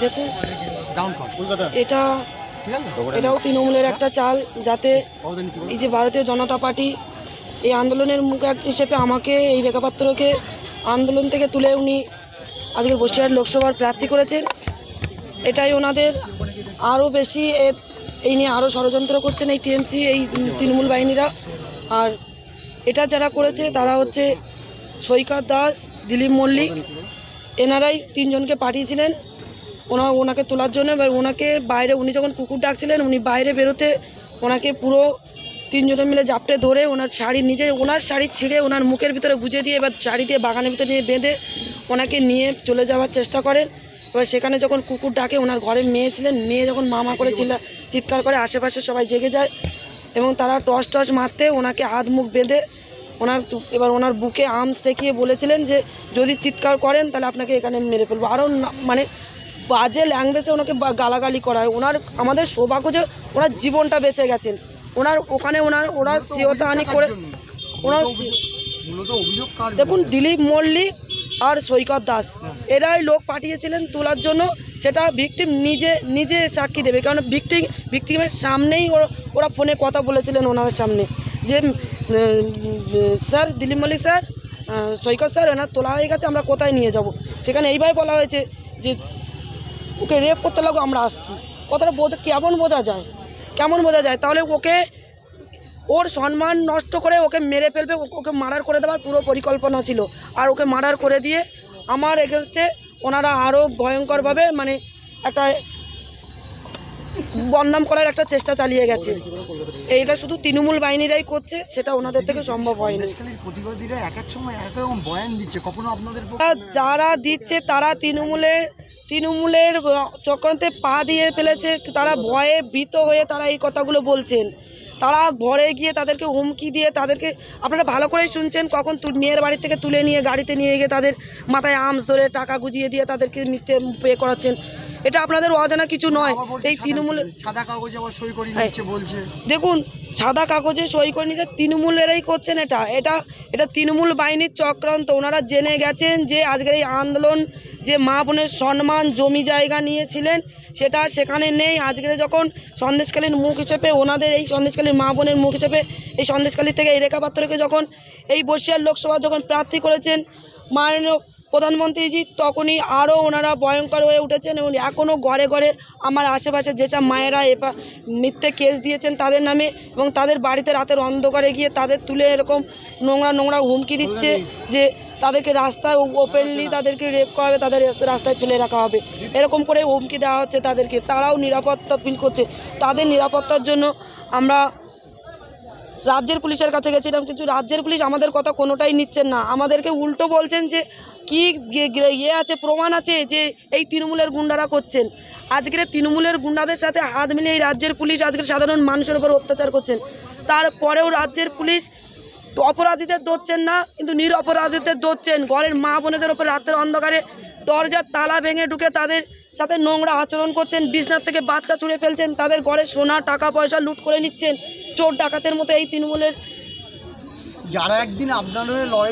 দেখুন ডাউন এটা এটাও তৃণমূলের একটা চাল যাতে এই যে ভারতীয় জনতা পার্টি এই আন্দোলনের মুখ এক হিসেবে আমাকে এই রেখাপাত্রকে আন্দোলন থেকে তুলে উনি আজকের বসিরহাট লোকসভার প্রার্থী করেছেন। এটাই ওনাদের আরও বেশি এ- এই নিয়ে আরও ষড়যন্ত্র করছেন এই টিএমসি এই তৃণমূল বাহিনীরা। আর এটা যারা করেছে তারা হচ্ছে সৈকত দাস দিলীপ মল্লিক। এনারাই তিনজনকে পাঠিয়েছিলেন। ওনা, ওনাকে তোলার জন্য, এবার ওনাকে বাইরে, উনি যখন কুকুর ডাকছিলেন, উনি বাইরে বেরোতে ওনাকে পুরো তিনজনে মিলে জাপটে ধরে ওনার শাড়ি নিজে, ওনার শাড়ি ছিঁড়ে ওনার মুখের ভিতরে গুজে দিয়ে এবার শাড়ি দিয়ে বাগানের ভিতরে নিয়ে বেঁধে ওনাকে নিয়ে চলে যাওয়ার চেষ্টা করেন। এবার সেখানে যখন কুকুর ডাকে, ওনার ঘরে মেয়ে ছিলেন, মেয়ে যখন মামা করে চিল্লা, চিৎকার করে আশেপাশে সবাই জেগে যায় এবং তারা টস টস মারতে ওনাকে হাত, মুখ বেঁধে ওনার, এবার ওনার বুকে আর্মস রেখিয়ে বলেছিলেন যে, যদি চিৎকার করেন, তাহলে আপনাকে এখানে মেরে ফেলব। আরও মানে বাজে ল্যাঙ্গুয়েজে ওনাকে গালাগালি করা হয়। ওনার আমাদের সৌভাগ্য যে ওনার জীবনটা বেঁচে গেছেন। ওনার ওখানে ওনার ওরা সিওতাহানি করে ওনার দেখুন দিলীপ মল্লিক আর সৈকত দাস। এরাই লোক পাঠিয়েছিলেন তোলার জন্য। সেটা ভিকটিম নিজে নিজে সাক্ষী দেবে। কারণ ভিকটিম ভিকটিমের সামনেই ওরা- ফোনে কথা বলেছিলেন ওনার সামনে। যে sir Dilip Mallick sir Saikat sir এনার তোলা হয়ে গেছে আমরা কোথায় নিয়ে যাব? সেখানে এইবার বলা হয়েছে যে ওকে রেপ করতে লাগো আমরা আসছি। কথাটা বোঝা কেমন বোঝা যায়? কেমন বোঝা যায়? তাহলে ওকে ওর সম্মান নষ্ট করে ওকে মেরে ফেলবে ওকে মার্ডার করে দেওয়ার পুরো পরিকল্পনা ছিল। আর ওকে মার্ডার করে দিয়ে আমার এগেনস্টে ওনারা আরও ভয়ঙ্করভাবে মানে একটা বদনাম করার একটা চেষ্টা চালিয়ে গেছে। এইটা শুধু তৃণমূল বাহিনীরাই করছে সেটা ওনাদের থেকে সম্ভব হয়নি। সন্দেশখালীর প্রতিবাদীরা এক এক সময় এক এক রকম বয়ান দিচ্ছে কখনো আপনাদের যারা দিচ্ছে তারা তৃণমূলের তৃণমূলের চক্রান্তে পা দিয়ে ফেলেছে, তারা ভয়ে ভীত হয়ে তারা এই কথাগুলো বলছেন। তারা ঘরে গিয়ে তাদেরকে হুমকি দিয়ে তাদেরকে, আপনারা ভালো করেই শুনছেন, কখন মেয়ের বাড়ি থেকে তুলে নিয়ে, গাড়িতে নিয়ে গিয়ে তাদের মাথায় আমস ধরে টাকা গুজিয়ে দিয়ে তাদেরকে মিথ্যে পে করাচ্ছেন। এটা আপনাদের অজানা কিছু নয়। এই তৃণমূলের সাদা কাগজে আবার সই করে হ্যাঁ। নিচ্ছে বলছে। দেখুন সাদা কাগজে সই করে নিতে তৃণমূলেরাই করছেন এটা। এটা এটা তৃণমূল বাহিনীর চক্রান্ত। ওনারা জেনে গেছেন যে আজকের এই আন্দোলন যে মা বোনের সম্মান জমি জায়গা নিয়েছিলেন সেটা সেখানে নেই। আজকের যখন সন্দেশকালীন মুখ হিসেবে ওনাদের এই সন্দেশকালীন মা বোনের মুখ হিসেবে এই সন্দেশকালী থেকে এই রেখাপাত্রকে যখন এই বসিয়ার লোকসভা যখন প্রার্থী করেছেন মাননীয় প্রধানমন্ত্রীজি তখনই আরও ওনারা ভয়ঙ্কর হয়ে উঠেছেন এবং এখনও ঘরে ঘরে আমার আশেপাশে যেসব মায়েরা এপা মিথ্যে কেস দিয়েছেন তাদের নামে এবং তাদের বাড়িতে রাতের অন্ধকারে গিয়ে তাদের তুলে এরকম নোংরা নোংরা হুমকি দিচ্ছে যে তাদেরকে রাস্তায় ওপেনলি তাদেরকে রেপ করা হবে তাদের রাস্তা- রাস্তায় ফেলে রাখা হবে। এরকম করে হুমকি দেওয়া হচ্ছে তাদেরকে। তারাও নিরাপত্তা ফিল করছে। তাদের নিরাপত্তার জন্য আমরা রাজ্যের পুলিশের কাছে গেছিলাম, কিন্তু রাজ্যের পুলিশ আমাদের কথা কোনোটাই নিচ্ছেন না। আমাদেরকে উল্টো বলছেন যে, কি ইয়ে আছে, প্রমাণ আছে যে এই তৃণমূলের গুন্ডারা করছেন। আজকের তৃণমূলের গুন্ডাদের সাথে হাত মিলিয়ে এই রাজ্যের পুলিশ আজকের সাধারণ মানুষের উপর অত্যাচার করছেন। তারপরেও রাজ্যের পুলিশ অপরাধীদের ধরছেন না, কিন্তু নিরপরাধীদের ধরছেন। ঘরের মা বোনেদের ওপর রাতের অন্ধকারে দরজার তালা ভেঙে ঢুকে তাদের সাথে নোংরা আচরণ করছেন। বিছনার থেকে বাচ্চা ছুঁড়ে ফেলছেন, তাদের ঘরে সোনা, টাকা, পয়সা লুট করে নিচ্ছেন। চোর ডাকাতের মতো এই তৃণমূলের যারা একদিন আপনাদের লড়াই